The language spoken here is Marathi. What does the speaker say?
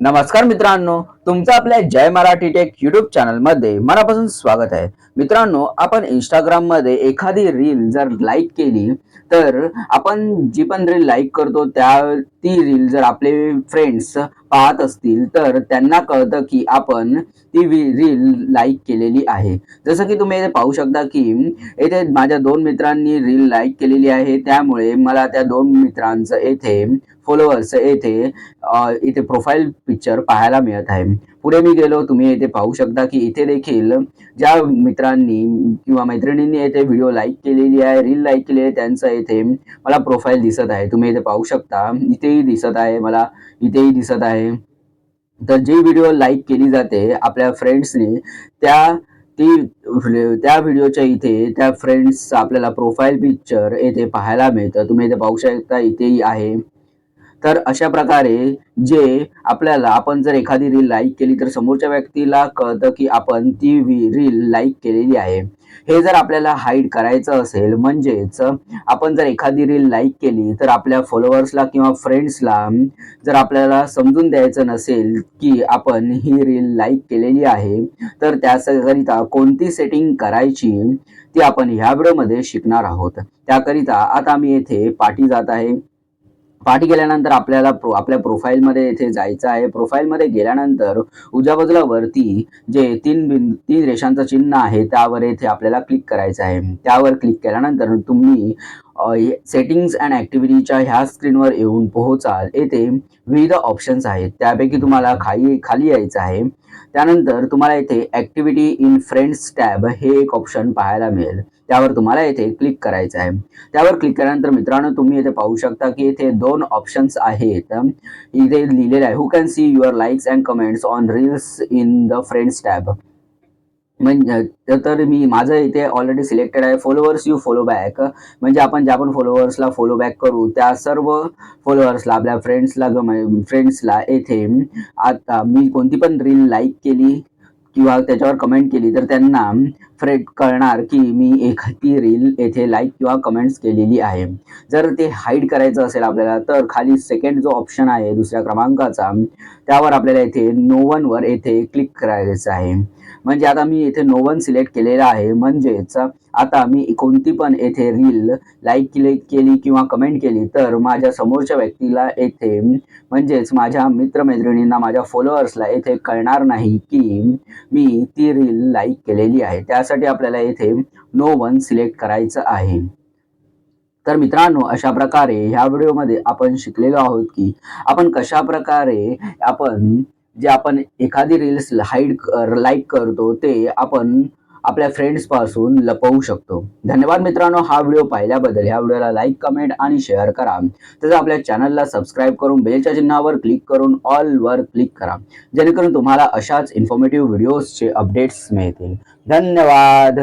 नमस्कार मित्रांनो तुमचं आपल्या जय मराठी टेक युट्यूब चॅनलमध्ये मनापासून स्वागत आहे. मित्रांनो आपण इंस्टाग्राममध्ये एखादी रील जर लाईक केली तर आपण जी पण रील लाईक करतो त्या ती रील जर आपले फ्रेंड्स पाहत असतील तर त्यांना कळतं की आपण ती रील लाईक केलेली आहे. जसं की तुम्ही इथे पाहू शकता की येथे माझ्या दोन मित्रांनी रील लाईक केलेली आहे. त्यामुळे मला त्या दोन मित्रांचं येथे फॉलोअर्स येथे इथे प्रोफाईल पिक्चर पाहायला मिळत आहे. पुढे मी गेलो तुम्ही इथे पाहू शकता की इथे देखील ज्या मित्रांनी किंवा मैत्रिणींनी येथे व्हिडिओ लाईक केलेली आहे रील लाईक केली आहे त्यांचं येथे मला प्रोफाईल दिसत आहे. तुम्ही इथे पाहू शकता. इथेही दिसत आहे मला. इथेही दिसत आहे. तर जी व्हिडिओ लाईक केली जाते आपल्या फ्रेंड्सनी त्या ती त्या व्हिडिओच्या इथे त्या फ्रेंड्स आपल्याला प्रोफाईल पिक्चर येथे पाहायला मिळतं. तुम्ही इथे पाहू शकता इथेही आहे. तर अशा प्रकारे जे आपल्याला आपण जर एखादी रील लाईक केली तर समोरच्या व्यक्तीला कळतं की आपण ती रील लाईक केलेली आहे. हे जर आपल्याला हाईड करायचं असेल म्हणजेच आपण जर एखादी रील लाईक केली तर आपल्या फॉलोअर्सला किंवा फ्रेंड्सला जर आपल्याला समजून द्यायचं नसेल की आपण ही रील लाईक केलेली आहे तर त्याकरिता कोणती सेटिंग करायची ती आपण ह्या व्हिडिओमध्ये शिकणार आहोत. त्याकरिता आता मी येथे पाठी जात आहे. पाठी गेल्यानंतर आपल्याला प्रो आपल्या प्रोफाईलमध्ये येथे जायचं आहे. प्रोफाईलमध्ये गेल्यानंतर उजव्या बाजूला वरती जे तीन बिंदू तीन रेषांचं चिन्ह आहे त्यावर येथे आपल्याला क्लिक करायचं आहे. त्यावर क्लिक केल्यानंतर तुम्ही सेटिंग्स अँड ॲक्टिव्हिटीच्या ह्या स्क्रीनवर येऊन पोहोचाल. येथे विविध ऑप्शन्स आहेत. त्यापैकी तुम्हाला खाली खाली यायचं आहे. त्यानंतर तुम्हाला इथे ॲक्टिव्हिटी इन फ्रेंड्स टॅब हे एक ऑप्शन पाहायला मिळेल. त्यावर तुम्हाला येथे क्लिक करायचं आहे. त्यावर क्लिक केल्यानंतर मित्रांनो तुम्ही येथे पाहू शकता की येथे दोन ऑप्शन्स आहेत. इथे लिहिलेलं आहे who can see your likes and comments on reels in the friends tab म्हणजे तर मी माझं इथे ऑलरेडी सिलेक्टेड आहे. फॉलोअर्स यू फॉलो बॅक म्हणजे आपण ज्या पण फॉलोअर्सला फॉलो बॅक करू त्या सर्व फॉलोअर्सला आपल्या फ्रेंड्सला फ्रेंड्सला येथे आता मी कोणती पण रील लाईक केली किंवा त्याच्यावर कमेंट केली तर त्यांना फ्रेड कळणार की मी एखादी रील येथे लाईक किंवा कमेंट्स केलेली आहे. जर ते हाईड करायचं असेल आपल्याला तर खाली सेकंड जो ऑप्शन आहे दुसऱ्या क्रमांकाचा त्यावर आपल्याला येथे नो वनवर येथे क्लिक करायचं आहे. म्हणजे आता मी येथे नो वन सिलेक्ट केलेला आहे. म्हणजेच आता मी कोणती पण येथे रील लाईक केली केली किंवा कमेंट केली तर माझ्या समोरच्या व्यक्तीला येथे म्हणजेच माझ्या मित्रमैत्रिणींना माझ्या फॉलोअर्सला येथे कळणार नाही की मी ती रील लाईक केलेली आहे. त्यासाठी आपल्याला येथे नो वन सिलेक्ट करायचं आहे. तर मित्रांनो अशा प्रकारे ह्या व्हिडिओमध्ये आपण शिकलेलो आहोत की आपण कशा प्रकारे आपण जे आपण एखादी रील्स हाईड लाईक करतो ते आपण आपल्या फ्रेंड्सपासून लपवू शकतो. धन्यवाद मित्रांनो हा व्हिडिओ पाहिल्याबद्दल ह्या व्हिडिओला लाईक कमेंट आणि शेअर करा. तसंच आपल्या चॅनलला सबस्क्राईब करून बेलच्या चिन्हावर क्लिक करून ऑल वर क्लिक करा. जेणेकरून तुम्हाला अशाच इन्फॉर्मेटिव्ह व्हिडिओजचे अपडेट्स मिळतील. धन्यवाद!